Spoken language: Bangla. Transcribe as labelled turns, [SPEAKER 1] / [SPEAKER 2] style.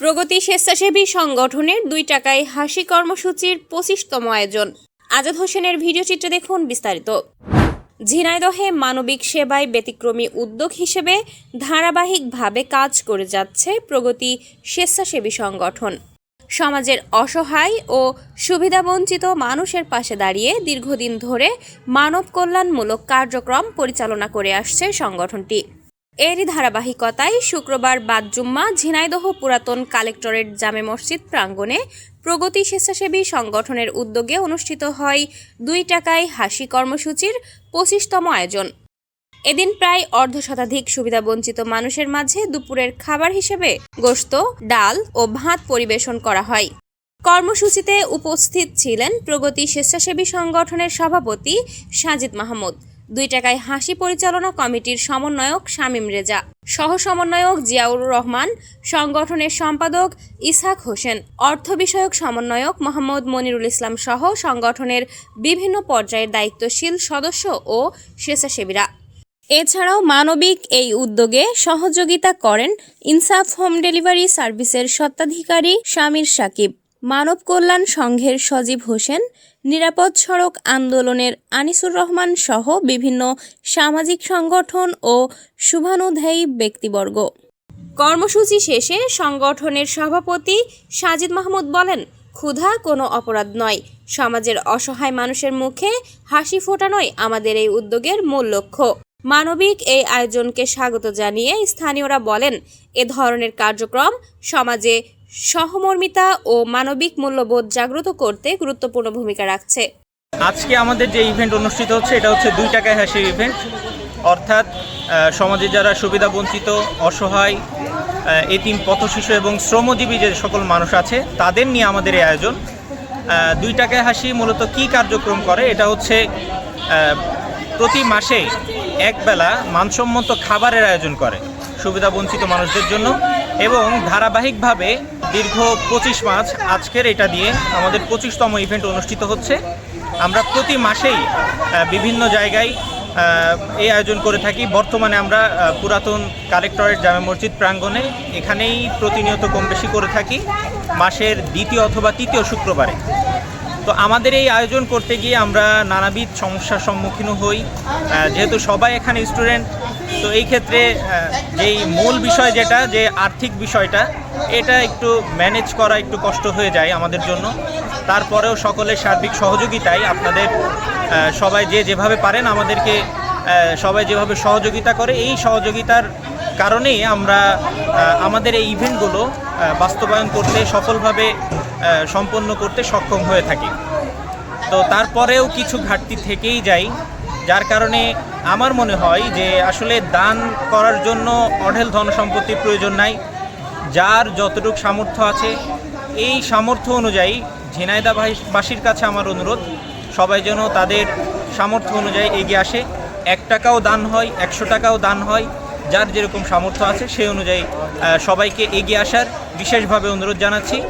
[SPEAKER 1] প্রগতি স্বেচ্ছাসেবী সংগঠনের দুই টাকায় হাসি কর্মসূচির পঁচিশতম আয়োজন। আজাদ হোসেনের ভিডিও চিত্রে দেখুন বিস্তারিত। ঝিনাইদহে মানবিক সেবায় ব্যতিক্রমী উদ্যোগ হিসেবে ধারাবাহিকভাবে কাজ করে যাচ্ছে প্রগতি স্বেচ্ছাসেবী সংগঠন। সমাজের অসহায় ও সুবিধাবঞ্চিত মানুষের পাশে দাঁড়িয়ে দীর্ঘদিন ধরে মানব কল্যাণমূলক কার্যক্রম পরিচালনা করে আসছে সংগঠনটি। এরই ধারাবাহিকতায় শুক্রবার বাদ জুম্মা, ঝিনাইদহ পুরাতন কালেক্টরেট জামে মসজিদ প্রাঙ্গণে প্রগতি স্বেচ্ছাসেবী সংগঠনের উদ্যোগে অনুষ্ঠিত হয় দুই টাকায় হাসি কর্মসূচির পঁচিশতম আয়োজন। এদিন প্রায় অর্ধ শতাধিক সুবিধাবঞ্চিত মানুষের মাঝে দুপুরের খাবার হিসেবে গোশত, ডাল ও ভাত পরিবেশন করা হয়। কর্মসূচিতে উপস্থিত ছিলেন প্রগতি স্বেচ্ছাসেবী সংগঠনের সভাপতি সাজিদ মাহমুদ। দুই টাকায় হাসি পরিচালনা কমিটির সমন্বয়ক শামীম রেজা, সহ সমন্বয়ক জিয়াউর রহমান, সংগঠনের সম্পাদক ইসহাক হোসেন, অর্থ বিষয়ক সমন্বয়ক মোহাম্মদ মনিরুল ইসলাম সহ সংগঠনের বিভিন্ন পর্যায়ের দায়িত্বশীল সদস্য ও স্বেচ্ছাসেবীরা। এছাড়াও মানবিক এই উদ্যোগে সহযোগিতা করেন ইনসাফ হোম ডেলিভারি সার্ভিসের স্বত্বাধিকারী শামির সাকিব। মানব কল্যাণ সংঘের সজীব হোসেন, নিরাপদ সড়ক আন্দোলনের আনিসুর রহমান সহ বিভিন্ন সামাজিক সংগঠন ও শুভানুধ্যায়ী ব্যক্তিবর্গ। কর্মসূচি শেষে সংগঠনের সভাপতি সাজিদ মাহমুদ বলেন, ক্ষুধা কোনো অপরাধ নয়। সমাজের অসহায় মানুষের মুখে হাসি ফোটানোই আমাদের এই উদ্যোগের মূল লক্ষ্য। মানবিক এই আয়োজনকে স্বাগত জানিয়ে স্থানীয়রা বলেন, এ ধরনের কার্যক্রম সমাজে সহমর্মিতা ও মানবিক মূল্যবোধ জাগ্রত করতে গুরুত্বপূর্ণ ভূমিকা রাখছে।
[SPEAKER 2] আজকে আমাদের যে ইভেন্ট অনুষ্ঠিত হচ্ছে, এটা হচ্ছে দুই টাকায় হাসির ইভেন্ট অর্থাৎ সমাজে যারা সুবিধা বঞ্চিত, অসহায় এতিম, পথশিশু এবং শ্রমজীবী যে সকল মানুষ আছে, তাদের নিয়ে আমাদের এই আয়োজন। দুই টাকায় হাসি মূলত কি কার্যক্রম করে, এটা হচ্ছে প্রতি মাসে একবেলা মানসম্মত খাবারের আয়োজন করে সুবিধা বঞ্চিত মানুষদের জন্য এবং ধারাবাহিকভাবে দীর্ঘ পঁচিশ মাস আজকের এটা দিয়ে আমাদের পঁচিশতম ইভেন্ট অনুষ্ঠিত হচ্ছে। আমরা প্রতি মাসেই বিভিন্ন জায়গায় এই আয়োজন করে থাকি। বর্তমানে আমরা পুরাতন কালেক্টরেট জামে মসজিদ প্রাঙ্গণে এখানেই প্রতিনিয়ত কম বেশি করে থাকি, মাসের দ্বিতীয় অথবা তৃতীয় শুক্রবারে। তো আমাদের এই আয়োজন করতে গিয়ে আমরা নানাবিধ সমস্যার সম্মুখীন হই। যেহেতু সবাই এখানে স্টুডেন্ট তো এই ক্ষেত্রে যেই মূল বিষয় যেটা, যে আর্থিক বিষয়টা এটা একটু ম্যানেজ করা একটু কষ্ট হয়ে যায় আমাদের জন্য। তারপরেও সকলের সার্বিক সহযোগিতায় আপনাদের সবাই যে যেভাবে পারেন আমাদেরকে সবাই যেভাবে সহযোগিতা করে, এই সহযোগিতার কারণেই আমরা আমাদের এই ইভেন্টগুলো বাস্তবায়ন করতে, সফলভাবে সম্পন্ন করতে সক্ষম হয়ে থাকি। তো তারপরেও কিছু ঘাটতি থেকেই যায় যার কারণে আমার মনে হয় যে আসলে দান করার জন্য অঢেল ধন সম্পত্তির প্রয়োজন নাই। যার যতটুকু সামর্থ্য আছে, এই সামর্থ্য অনুযায়ী ঝিনাইদা ভাই- বাসীর কাছে আমার অনুরোধ, সবাই যেন তাদের সামর্থ্য অনুযায়ী এগিয়ে আসে। এক টাকাও দান হয়, একশো টাকাও দান হয়, যার যেরকম সামর্থ্য আছে সেই অনুযায়ী সবাইকে এগিয়ে আসার বিশেষভাবে অনুরোধ জানাচ্ছি।